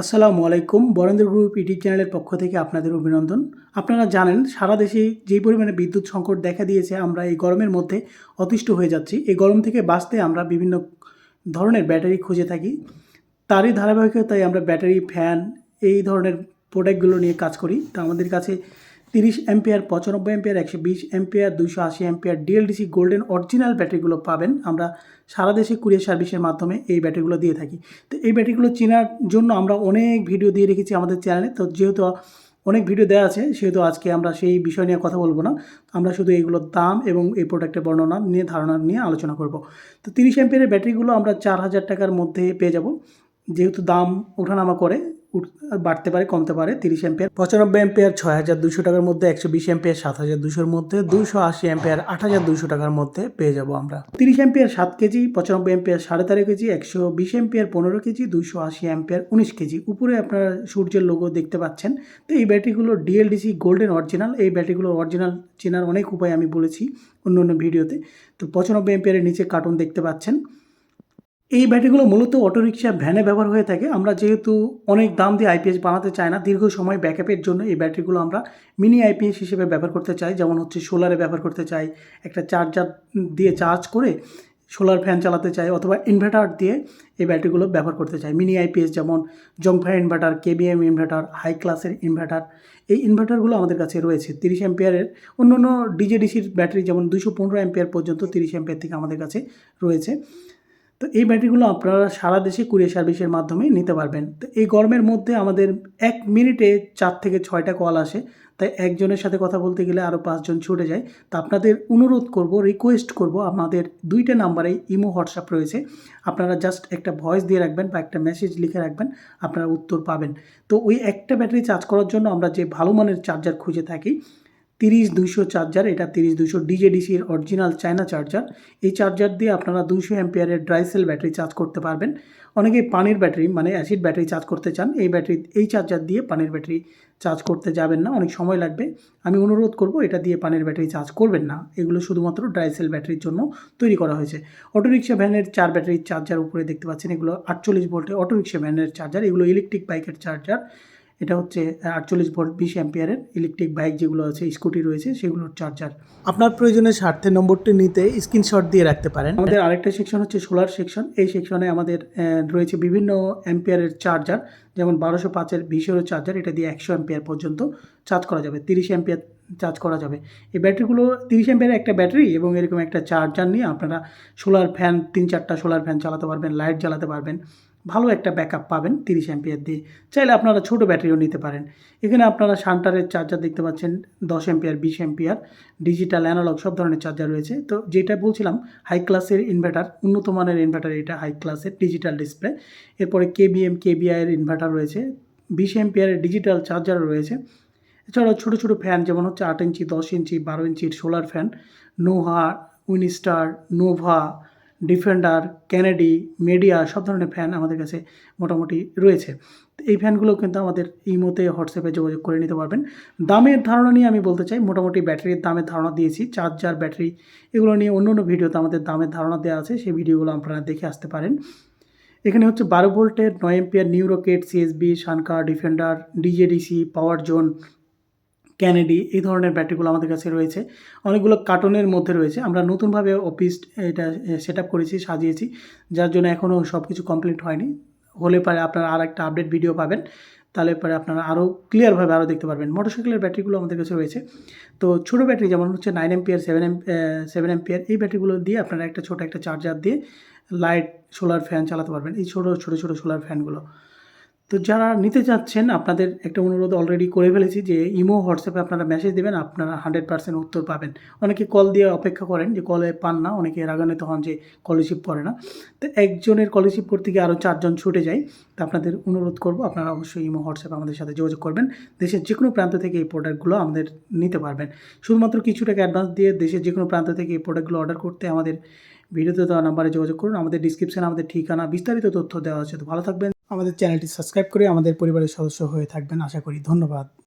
আসসালামু আলাইকুম, Barendra group YouTube চ্যানেলের পক্ষ থেকে আপনাদের অভিনন্দন। আপনারা জানেন, সারা দেশে যেই পরিমাণে বিদ্যুৎ সংকট দেখা দিয়েছে, আমরা এই গরমের মধ্যে অতিষ্ঠ হয়ে যাচ্ছি। এই গরম থেকে বাঁচতে আমরা বিভিন্ন ধরনের ব্যাটারি খুঁজে থাকি। তারই ধারাবাহিকতায় আমরা ব্যাটারি, ফ্যান, এই ধরনের প্রোডাক্টগুলো নিয়ে কাজ করি। তা আমাদের কাছে তিরিশ অ্যাম্পিয়ার, পঁচানব্বই অ্যাম্পিয়ার, একশো বিশ অ্যাম্পিয়ার দুশো আশি অ্যাম্পিয়ার, ডিএলডিসি গোল্ডেন অরিজিনাল ব্যাটারিগুলো পাবেন। আমরা সারা দেশে কুরিয়ার সার্ভিসের মাধ্যমে এই ব্যাটারিগুলো দিয়ে থাকি। তো এই ব্যাটারিগুলো চেনার জন্য আমরা অনেক ভিডিও দিয়ে রেখেছি আমাদের চ্যানেলে। তো যেহেতু অনেক ভিডিও দেওয়া আছে, সেহেতু আজকে আমরা সেই বিষয় নিয়ে কথা বলব না। আমরা শুধু এইগুলোর দাম এবং এই প্রোডাক্টের বর্ণনা নিয়ে, ধারণা নিয়ে আলোচনা করব। তো তিরিশ অ্যাম্পিয়ারের ব্যাটারিগুলো আমরা চার হাজার টাকার মধ্যে পেয়ে যাব। যেহেতু দাম ওঠানামা করে বাড়তে পারে, কমতে পারে, তিরিশ অ্যাম্পিয়ার। পঁচানব্বই অ্যাম্পিয়ার, ছয় হাজার দুশো টাকার মধ্যে, একশো বিশ অ্যাম্পিয়ার, সাত হাজার দুশোর মধ্যে দুশো আশি অ্যাম্পিয়ার, আট হাজার দুশো টাকার মধ্যে পেয়ে যাব আমরা। তিরিশ অ্যাম্পিয়ার, সাত কেজি, পঁচানব্বই অ্যাম্পিয়ার, সাড়ে তেরো কেজি, একশো বিশ অ্যাম্পিয়ার, পনেরো কেজি দুশো আশি অ্যাম্পিয়ার, উনিশ কেজি। উপরে আপনারা সূর্যের লোগো দেখতে পাচ্ছেন। তো এই ব্যাটারিগুলো ডিএলডিসি গোল্ডেন অরিজিনাল এই ব্যাটারিগুলো অরিজিনাল চেনার অনেক উপায় আমি বলেছি অন্য অন্য ভিডিওতে। তো পঁচানব্বই অ্যাম্পিয়ারের নিচে কার্টুন দেখতে পাচ্ছেন। এই ব্যাটারিগুলো মূলত অটোরিকশা, ভ্যানে ব্যবহার হয়ে থাকে। আমরা যেহেতু অনেক দাম দিয়ে আইপিএস বানাতে চাই না, দীর্ঘ সময় ব্যাকআপের জন্য এই ব্যাটারিগুলো আমরা মিনি আইপিএস হিসেবে ব্যবহার করতে চাই। যেমন হচ্ছে সোলারে ব্যবহার করতে চাই, একটা চার্জার দিয়ে চার্জ করে সোলার ফ্যান চালাতে চাই অথবা ইনভার্টার দিয়ে এই ব্যাটারিগুলো ব্যবহার করতে চাই। মিনি আইপিএস যেমন জংফায়ার ইনভার্টার, কেবিএম ইনভার্টার, হাই ক্লাসের ইনভার্টার, এই ইনভার্টারগুলো আমাদের কাছে রয়েছে তিরিশ অ্যাম্পিয়ারের। অন্য অন্য ডিজেডিসির ব্যাটারি যেমন দুশো পনেরো অ্যাম্পিয়ার পর্যন্ত তিরিশ অ্যাম্পিয়ার থেকে আমাদের কাছে রয়েছে। তো এই ব্যাটারিগুলো আপনারা সারা দেশে কুরিয়ার সার্ভিসের মাধ্যমে নিতে পারবেন। তো এই গরমের মধ্যে আমাদের এক মিনিটে চার থেকে ছয়টা কল আসে। তাই একজনের সাথে কথা বলতে গেলে আরও পাঁচজন ছুটে যায়। তো আপনাদের অনুরোধ করব রিকোয়েস্ট করব, আমাদের দুইটা নাম্বারে ইমো, হোয়াটসঅ্যাপ রয়েছে। আপনারা জাস্ট একটা ভয়েস দিয়ে রাখবেন বা একটা মেসেজ লিখে রাখবেন, আপনারা উত্তর পাবেন। তো ওই একটা ব্যাটারি চার্জ করার জন্য আমরা যে ভালো মানের চার্জার খুঁজে থাকি তিরিশ দুইশো চার্জার, এটা তিরিশ দুইশো ডিজেডিসির অরিজিনাল চায়না চার্জার এই চার্জার দিয়ে আপনারা দুইশো অ্যাম্পিয়ারের ড্রাই সেল ব্যাটারি চার্জ করতে পারবেন। অনেকে পানির ব্যাটারি মানে অ্যাসিড ব্যাটারি চার্জ করতে চান, এই ব্যাটারি এই চার্জার দিয়ে পানির ব্যাটারি চার্জ করতে যাবেন না, অনেক সময় লাগবে। আমি অনুরোধ করব, এটা দিয়ে পানির ব্যাটারি চার্জ করবেন না। এগুলো শুধুমাত্র ড্রাই সেল ব্যাটারির জন্য তৈরি করা হয়েছে। অটোরিক্সা ভ্যানের চার ব্যাটারির চার্জার উপরে দেখতে পাচ্ছেন, এগুলো আটচল্লিশ ভোল্টের অটোরিক্সা ভ্যানের চার্জার এগুলো ইলেকট্রিক বাইকের চার্জার এটা হচ্ছে আটচল্লিশ ভোল্ট বিশ অ্যাম্পিয়ারের ইলেকট্রিক বাইক যেগুলো আছে স্কুটি রয়েছে সেগুলোর চার্জার আপনার প্রয়োজনের স্বার্থে নম্বরটি নিতে স্ক্রিনশট দিয়ে রাখতে পারেন। আমাদের আরেকটা সেকশন হচ্ছে সোলার সেকশন এই সেকশনে আমাদের রয়েছে বিভিন্ন অ্যাম্পিয়ারের চার্জার যেমন বারোশো পাঁচের ভিশোর চার্জার এটা দিয়ে একশো অ্যাম্পিয়ার পর্যন্ত চার্জ করা যাবে তিরিশ অ্যাম্পিয়ার চার্জ করা যাবে। এই ব্যাটারিগুলো তিরিশ অ্যাম্পিয়ারের একটা ব্যাটারি এবং এরকম একটা চার্জার নিয়ে আপনারা সোলার ফ্যান তিন চারটা সোলার ফ্যান চালাতে পারবেন লাইট জ্বালাতে পারবেন। ভালো একটা ব্যাকআপ পাবেন তিরিশ অ্যাম্পিয়ার দিয়ে। চাইলে আপনারা ছোটো ব্যাটারিও নিতে পারেন। এখানে আপনারা শান্টারের চার্জার দেখতে পাচ্ছেন, দশ অ্যাম্পিয়ার বিশ অ্যাম্পিয়ার ডিজিটাল অ্যানালগ সব ধরনের চার্জার রয়েছে। তো যেটা বলছিলাম হাই ক্লাসের ইনভার্টার উন্নত মানের ইনভার্টার এটা হাই ক্লাসের ডিজিটাল ডিসপ্লে এরপরে কেবিএম কেবিআইয়ের ইনভার্টার রয়েছে। বিশ অ্যাম্পিয়ারের ডিজিটাল চার্জার রয়েছে। এছাড়াও ছোটো ছোটো ফ্যান যেমন হচ্ছে আট ইঞ্চি, দশ ইঞ্চি, বারো ইঞ্চির solar fan Noha Winstar Nova Defender Kennedy Midea সব ধরনের ফ্যান আমাদের কাছে মোটামুটি রয়েছে। এই ফ্যানগুলো কিন্তু আমাদের ইমোতে, হোয়াটসঅ্যাপে যোগাযোগ করে নিতে পারবেন। দামের ধারণা নিয়ে আমি বলতে চাই, মোটামুটি ব্যাটারির দামের ধারণা দিয়েছি চার্জার ব্যাটারি এগুলো নিয়ে অন্য অন্য ভিডিওতে আমাদের দামের ধারণা দেওয়া আছে, সেই ভিডিওগুলো আপনারা দেখে আসতে পারেন। এখানে হচ্ছে বারো ভোল্টের নয় এম্পিয়ার নিউরোকেট CSB শানকার Defender DJDC power zone Kennedy, এই ধরনের ব্যাটারিগুলো আমাদের কাছে রয়েছে। অনেকগুলো কার্টনের মধ্যে রয়েছে। আমরা নতুনভাবে অফিস এটা সেট আপ করেছি, সাজিয়েছি, যার জন্য এখনও সব কিছু কমপ্লিট হয়নি। হলে পরে আপনারা আর একটা আপডেট ভিডিও পাবেন। তাহলে পরে আপনারা আরও ক্লিয়ারভাবে আরও দেখতে পারবেন। মোটরসাইকেলের ব্যাটারিগুলো আমাদের কাছে রয়েছে। তো ছোটো ব্যাটারি যেমন হচ্ছে nine ampere seven M seven ampere এই ব্যাটারিগুলো দিয়ে আপনারা একটা ছোটো একটা চার্জার দিয়ে লাইট সোলার ফ্যান চালাতে পারবেন। এই ছোটো ছোটো ছোটো সোলার ফ্যানগুলো তো যারা নিতে চাচ্ছেন, আপনাদের একটা অনুরোধ অলরেডি করে ফেলেছি যে ইমো, হোয়াটসঅ্যাপে আপনারা মেসেজ দেবেন, আপনারা হান্ড্রেড পার্সেন্ট উত্তর পাবেন। অনেকে কল দিয়ে অপেক্ষা করেন যে কলে পান না, অনেকে রাগান্বিত হন যে কল রিসিভ করে না। তো একজনের কল রিসিভ করতে গিয়ে আরও চারজন ছুটে যায়, তো আপনাদের অনুরোধ করব, আপনারা অবশ্যই ইমো, হোয়াটসঅ্যাপে আমাদের সাথে যোগাযোগ করবেন। দেশের যে কোনো প্রান্ত থেকে এই প্রোডাক্টগুলো আমাদের নিতে পারবেন। শুধুমাত্র কিছু টাকা অ্যাডভান্স দিয়ে দেশের যে কোনো প্রান্ত থেকে এই প্রোডাক্টগুলো অর্ডার করতে আমাদের ভিডিওতে দেওয়া নাম্বারে যোগাযোগ করুন। আমাদের ডিসক্রিপশানে আমাদের ঠিকানা, বিস্তারিত তথ্য দেওয়া আছে। তো ভালো থাকবেন। আমাদের চ্যানেলটি সাবস্ক্রাইব করে আমাদের পরিবারের সদস্য হয়ে থাকবেন। আশা করি ধন্যবাদ।